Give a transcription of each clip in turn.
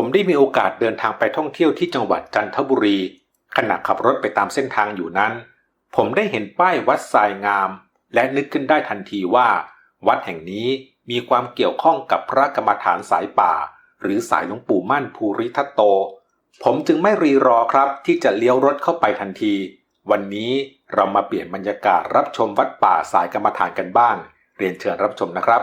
ผมได้มีโอกาสเดินทางไปท่องเที่ยวที่จังหวัดจันทบุรี ขณะขับรถไปตามเส้นทางอยู่นั้น ผมได้เห็นป้ายวัดทรายงาม และนึกขึ้นได้ทันทีว่า วัดแห่งนี้มีความเกี่ยวข้องกับพระกรรมฐานสายป่า หรือสายหลวงปู่มั่นภูริทัตโต ผมจึงไม่รีรอครับที่จะเลี้ยวรถเข้าไปทันที วันนี้เรามาเปลี่ยนบรรยากาศรับชมวัดป่าสายกรรมฐานกันบ้าง เรียนเชิญรับชมนะครับ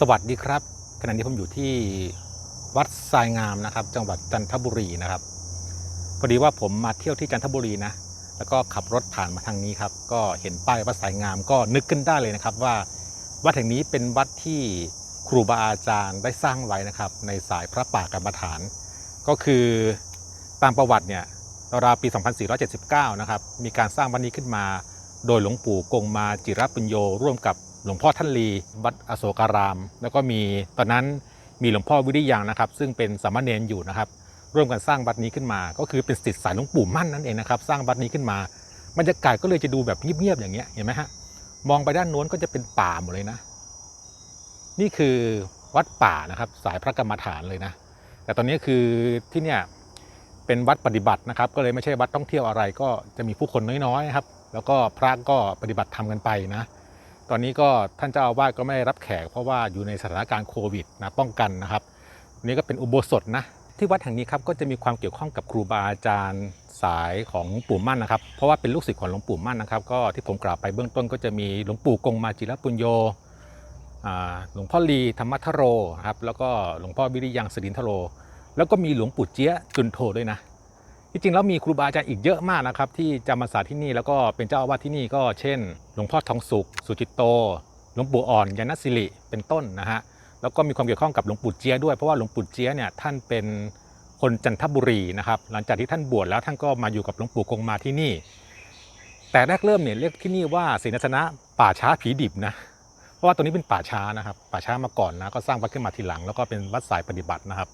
สวัสดีครับ ขณะนี้ผมอยู่ที่วัดทรายงามนะครับ จังหวัดจันทบุรีนะครับพอดีว่าผมมาเที่ยวที่จันทบุรีนะ แล้วก็ขับรถผ่านมาทางนี้ครับ ก็เห็นป้ายวัดทรายงามก็นึกขึ้นได้เลยนะครับ ว่าวัดแห่งนี้เป็นวัดที่ครูบาอาจารย์ได้สร้างไว้นะครับ ในสายพระป่ากรรมฐาน ก็คือตามประวัติเนี่ยราวปี 2479 นะครับ มีการสร้างวัดนี้ขึ้นมา โดยหลวงปู่กงมาจิรปุญโยร่วมกับ หลวงพ่อท่านลีวัดอโศการาม แล้วก็มีตอนนั้นมีหลวงพ่อวิริยังนะครับ ซึ่งเป็นสามเณรอยู่นะครับ ร่วมกันสร้างวัดนี้ขึ้นมา ก็คือเป็นสิทธิ์สายหลวงปู่มั่นนั่นเองนะครับ สร้างวัดนี้ขึ้นมาบรรยากาศก็เลยจะดูแบบเงียบๆอย่างเงี้ยเห็นไหมฮะมองไปด้านโน้นก็จะเป็นป่าหมดเลยนะ นี่คือวัดป่านะครับ สายพระกรรมฐานเลยนะ แต่ตอนนี้คือที่เนี่ยเป็นวัดปฏิบัตินะครับ ก็เลยไม่ใช่วัดท่องเที่ยวอะไรก็จะมีผู้คนน้อยๆครับ แล้วก็พระก็ปฏิบัติธรรมกันไปนะ ตอนนี้ก็ท่านเจ้าอาวาสก็ไม่ได้รับแขก เพราะว่าอยู่ในสถานการณ์โควิดนะป้องกันนะครับนนี้ก็เป็นอุโบสถนะที่วัดแห่งนี้ครับก็จะมีความเกี่ยวข้องกับครูบาอาจารย์สายของหลวงปู่มั่นนะครับ เพราะว่าเป็นลูกศิษย์ของหลวงปู่มั่นนะครับ ก็ที่ผมกล่าวไปเบื้องต้นก็จะมีหลวงปู่กงมาจิรปุญโยหลวงพ่อลีธรรมทโรนะครับแล้วก็หลวงพ่อวิริยังสดินทโร แล้วก็มีหลวงปู่เจี๊ยจุนโทด้วยนะ ที่จริงแล้วมีครูบาอาจารย์อีกเยอะมากนะครับ ที่จำพรรษาที่นี่แล้วก็เป็นเจ้าอาวาสที่นี่ก็เช่น หลวงพ่อทองสุข สุจิตโต หลวงปู่อ่อนยานสิริเป็นต้นนะฮะแล้วก็มีความเกี่ยวข้องกับหลวงปู่เจี๊ยด้วยเพราะว่าหลวงปู่เจี๊ยเนี่ยท่านเป็นคนจันทบุรีนะครับ หลังจากที่ท่านบวชแล้วท่านก็มาอยู่กับหลวงปู่กงมาที่นี่ แต่แรกเริ่มเนี่ยเรียกที่นี่ว่าศรีนสนะป่าช้าผีดิบนะเพราะว่าตัวนี้เป็นป่าช้านะครับป่าช้ามาก่อนนะก็สร้างวัดขึ้นมาทีหลัง แล้วก็เป็นวัดสายปฏิบัตินะครับ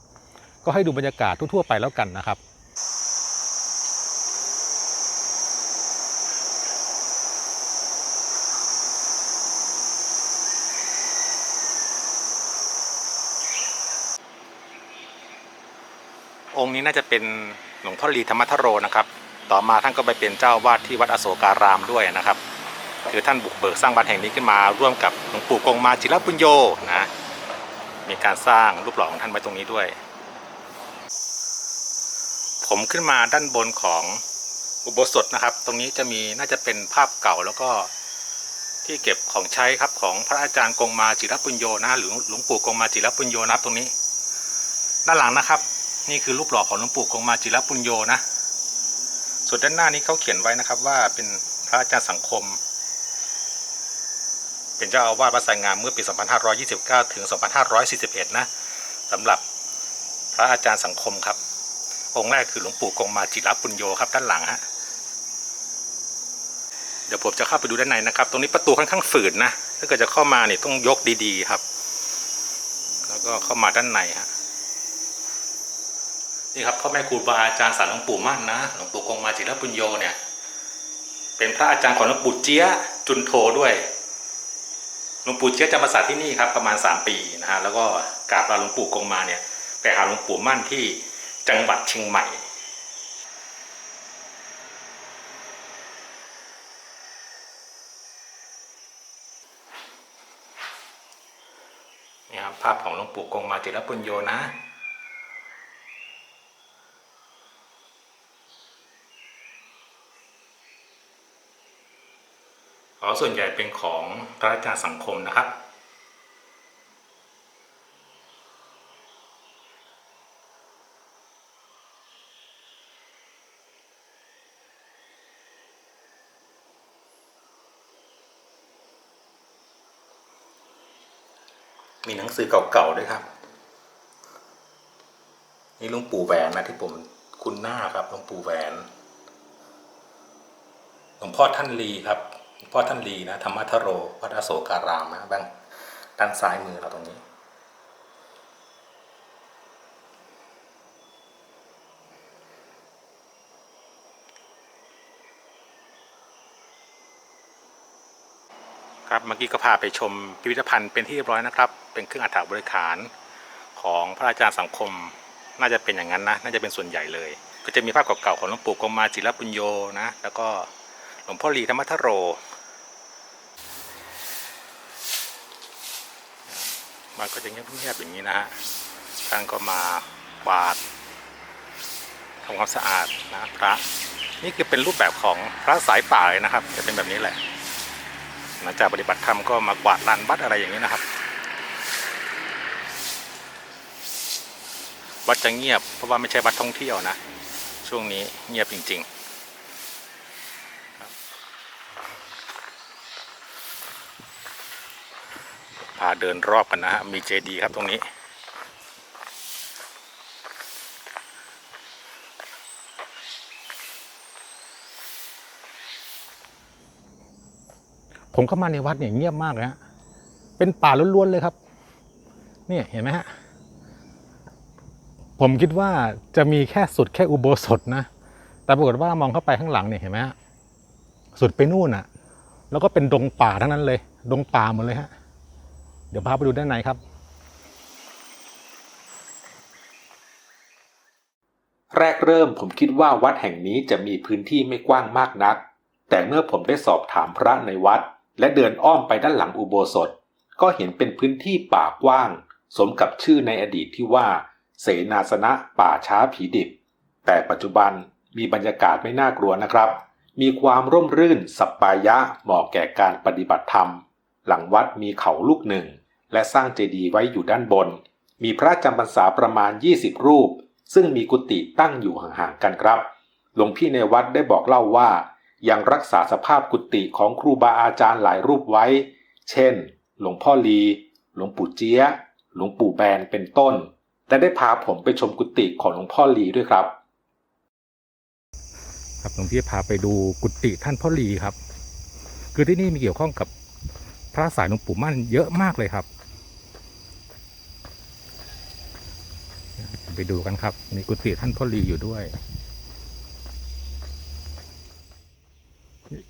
ก็ให้ดูบรรยากาศทั่วๆไปแล้วกันนะครับ องค์นี้น่าจะเป็นหลวงพ่อลีธรรมทโรนะครับ ต่อมาท่านก็ไปเป็นเจ้าวาดที่วัดอโศการามด้วยนะครับ คือท่านบุกเบิกสร้างวัดแห่งนี้ขึ้นมาร่วมกับหลวงปู่กงมาจิรปุญโยนะมีการสร้างรูปหล่อของท่านไว้ตรงนี้ด้วย ผมขึ้นมาด้านบนของอุโบสถนะครับ ตรงนี้จะมีน่าจะเป็นภาพเก่าแล้วก็ที่เก็บของใช้ครับของพระอาจารย์กงมาจิรปุญโยนะหรือหลวงปู่กงมาจิรปุญโยนะตรงนี้ ด้านหลังนะครับ นี่คือรูปหล่อของหลวงปู่คงมาจิรปุญโยนะ ส่วนด้านหน้านี้เขาเขียนไว้นะครับว่าเป็นพระอาจารย์สังคม เป็นเจ้าอาวาสวัดไซงามเมื่อปี 2529 ถึง 2541 นะสำหรับพระอาจารย์สังคมครับ องค์แรกคือหลวงปู่คงมาจิรปุญโยครับด้านหลังฮะเดี๋ยวผมจะเข้าไปดูด้านในนะครับ ตรงนี้ประตูค่อนข้างฝืดนะ ถ้าเกิดจะเข้ามาเนี่ยต้องยกดีๆครับ แล้วก็เข้ามาด้านในฮะ นี่ครับพ่อแม่ครูบาอาจารย์สารหลวงปู่มั่นนะหลวงปู่กงมาจิรปุญโยเนี่ยเป็นพระอาจารย์ของหลวงปู่เจี๊ยจุนโทด้วยหลวงปู่เจี๊ยะจำพรรษาที่นี่ครับประมาณ 3 ปีนะฮะแล้วก็กราบลาหลวงปู่กงมาเนี่ยไปหาหลวงปู่มั่นที่จังหวัดเชียงใหม่นี่ครับภาพของหลวงปู่กงมาจิรปุญโยนะ อ๋อส่วนใหญ่เป็นของพระอาจารย์สังคมนะครับ มีหนังสือเก่าๆด้วยครับ นี่ลุงปู่แหวนนะที่ผมคุ้นหน้าครับลวงปู่แหวนหลวงพ่อท่านลีครับ พ่อท่านดีนะธรรมทโรวัดอโศการามนะบ้านด้านซ้ายมือเราตรงนี้ ครับเมื่อกี้ก็พาไปชมพิพิธภัณฑ์เป็นที่เรียบร้อยนะครับ เป็นเครื่องอัฐบริขารของพระอาจารย์สังคมน่าจะเป็นอย่างนั้นนะ น่าจะเป็นส่วนใหญ่เลย ก็จะมีภาพเก่าๆของหลวงปู่กรมมาจิรปุญโญนะ แล้วก็หลวงพ่อลีธรรมทโร มันก็จะเงียบๆอย่างนี้นะฮะท่านก็มากวาดทำความสะอาดนะพระ นี่คือเป็นรูปแบบของพระสายป่าเลยนะครับ จะเป็นแบบนี้แหละหลังจากปฏิบัติธรรมก็มากวาดลานวัดอะไรอย่างนี้นะครับวัดจะเงียบเพราะว่าไม่ใช่วัดท่องเที่ยวนะ ช่วงนี้เงียบจริง ๆครับพาเดินรอบกันนะฮะ มีเจดีย์ครับตรงนี้ ผมเข้ามาในวัดเนี่ยเงียบมากเลยฮะ เป็นป่าล้วนๆเลยครับเนี่ยเห็นไหมฮะ ผมคิดว่าจะมีแค่สุดแค่อุโบสถนะ แต่ปรากฏว่ามองเข้าไปข้างหลังเนี่ยเห็นไหมฮะ สุดไปนู่นอะแล้วก็เป็นดงป่าทั้งนั้นเลย ดงป่าหมดเลยฮะ เดี๋ยวพาไปดูด้านในครับ แรกเริ่มผมคิดว่าวัดแห่งนี้จะมีพื้นที่ไม่กว้างมากนัก แต่เมื่อผมได้สอบถามพระในวัด และเดินอ้อมไปด้านหลังอุโบสถ ก็เห็นเป็นพื้นที่ป่ากว้าง สมกับชื่อในอดีตที่ว่า เสนาสนะป่าช้าผีดิบ แต่ปัจจุบันมีบรรยากาศไม่น่ากลัวนะครับ มีความร่มรื่นสัปปายะเหมาะแก่การปฏิบัติธรรม หลังวัดมีเขาลูกหนึ่ง และสร้างเจดีย์ไว้อยู่ด้านบน มีพระจำพรรษาประมาณ 20 รูป ซึ่งมีกุฏิตั้งอยู่ห่างๆกันครับ หลวงพี่ในวัดได้บอกเล่าว่า ยังรักษาสภาพกุฏิของครูบาอาจารย์หลายรูปไว้ เช่น หลวงพ่อลี หลวงปู่เจี๊ย หลวงปู่แบนเป็นต้น และได้พาผมไปชมกุฏิของหลวงพ่อลีด้วยครับ ครับหลวงพี่พาไปดูกุฏิท่านพ่อลีครับ คือที่นี่มีเกี่ยวข้องกับพระสายหลวงปู่มั่นเยอะมากเลยครับ ไปดูกันครับ มีกุฏิท่านพ่อลีอยู่ด้วย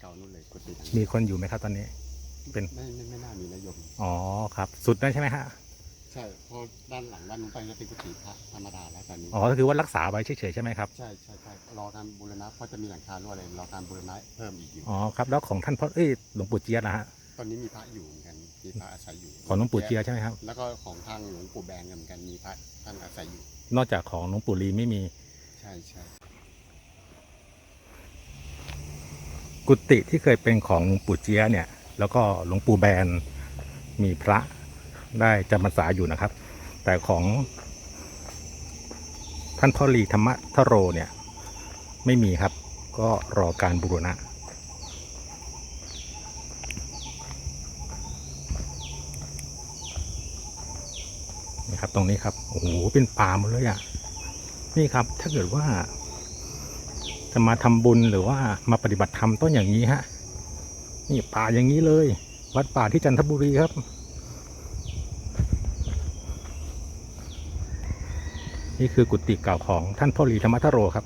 เก่านู่นเลยกุฏิหลังมีคนอยู่ไหมครับตอนนี้ เป็น ไม่ไม่ไม่น่ามีนายมอ๋อครับ สุดได้ใช่ไหมฮะใช่เพราะด้านหลังด้านนู้นไปจะเป็นกุฏิพระธรรมดาแล้วตอนนี้อ๋อก็คือว่ารักษาไว้เฉยๆใช่ไหมครับใช่ใช่ใช่รอการบูรณะเพราะจะมีหลังคารั่วอะไรรอการบูรณะเพิ่มอีกอยู่อ๋อครับแล้วของท่านพ่อเอ้ยหลวงปู่เจี๊ยบนะฮะ ตอนนี้มีพระอยู่เหมือนกัน มีพระอาศัยอยู่ของหลวงปู่เจี๊ยบใช่ไหมครับ แล้วก็ของทางหลวงปู่แบนกันเหมือนกัน มีพระท่านอาศัยอยู่ นอกจากของหลวงปู่ลีไม่มี ใช่ใช่กุฏิที่เคยเป็นของหลวงปู่เจี๊ยะเนี่ย แล้วก็หลวงปู่แบนมีพระได้จำพรรษาอยู่นะครับ แต่ของท่านพ่อลีธรรมทโรเนี่ย ไม่มีครับ ก็รอการบูรณะ ครับ ตรงนี้ครับโอ้โหเป็นป่าหมดเลยอะนี่ครับ ถ้าเกิดว่า จะมาทำบุญหรือว่ามาปฏิบัติธรรมต้นอย่างนี้ฮะนี่ป่าอย่างนี้เลย วัดป่าที่จันทบุรีครับ นี่คือกุฏิเก่าของท่านพ่อหลีธรรมทโรครับ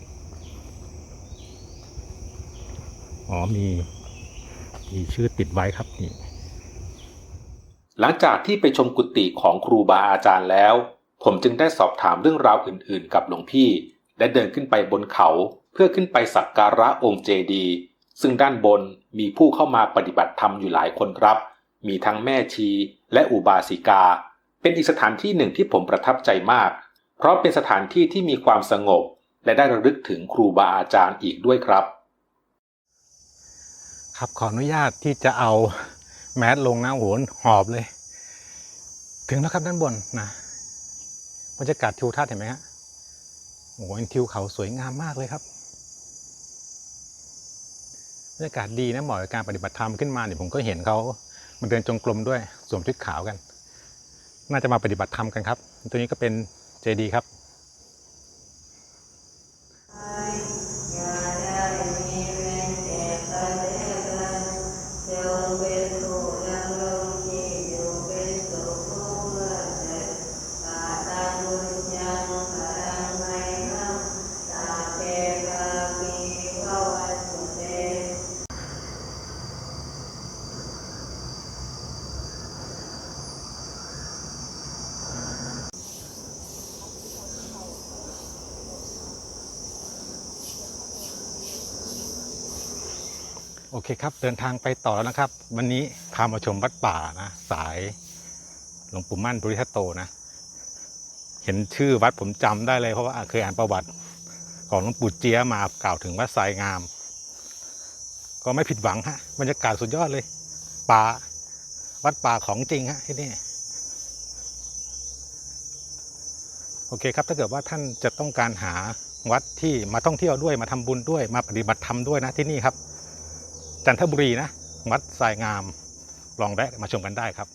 อ๋อมีมีชื่อติดไว้ครับนี่ หลังจากที่ไปชมกุฏิของครูบาอาจารย์แล้ว ผมจึงได้สอบถามเรื่องราวอื่นๆ กับหลวงพี่ และเดินขึ้นไปบนเขาเพื่อขึ้นไปสักการะองค์เจดี ซึ่งด้านบนมีผู้เข้ามาปฏิบัติธรรมอยู่หลายคนครับ มีทั้งแม่ชีและอุบาสิกา เป็นอีกสถานที่หนึ่งที่ผมประทับใจมาก เพราะเป็นสถานที่ที่มีความสงบ และได้ระลึกถึงครูบาอาจารย์อีกด้วยครับ ครับขออนุญาตที่จะเอา แมสลงนะโอ้โหอบเลย ถึงแล้วครับด้านบนนะบรรยากาศทิวทัศน์เห็นไหมฮะโอ้โหทิวเขาสวยงามมากเลยครับบรรยากาศดีนะเหมาะกับการปฏิบัติธรรมขึ้นมาเนี่ยผมก็เห็นเขามันเดินจงกรมด้วยสวมชุดขาวกัน น่าจะมาปฏิบัติธรรมกันครับ ตัวนี้ก็เป็นเจดีครับ อย่าได้มีเวรแก่กันและกันจงเป็นผู้ดำรงชีพอยู่เป็นสุขทุกเมื่อเถิดตาตังบุญยังพลังไม่ห้ามตาเตกาปีภวัตุเต โอเคครับ เดินทางไปต่อแล้วนะครับ วันนี้พามาชมวัดป่านะสายหลวงปู่มั่นปุริทัตโตนะ เห็นชื่อวัดผมจำได้เลยเพราะว่าเคยอ่านประวัติของหลวงปู่เจียมากล่าวถึงวัดทรายงาม ก็ไม่ผิดหวังฮะบรรยากาศสุดยอดเลย ป่าวัดป่าของจริงฮะที่นี่โอเคครับถ้าเกิดว่าท่านจะต้องการหาวัดที่มาท่องเที่ยวด้วยมาทำบุญด้วยมาปฏิบัติธรรมด้วยนะที่นี่ครับ จันทบุรีนะวัดทรายงามลองแวะมาชมกันได้ครับ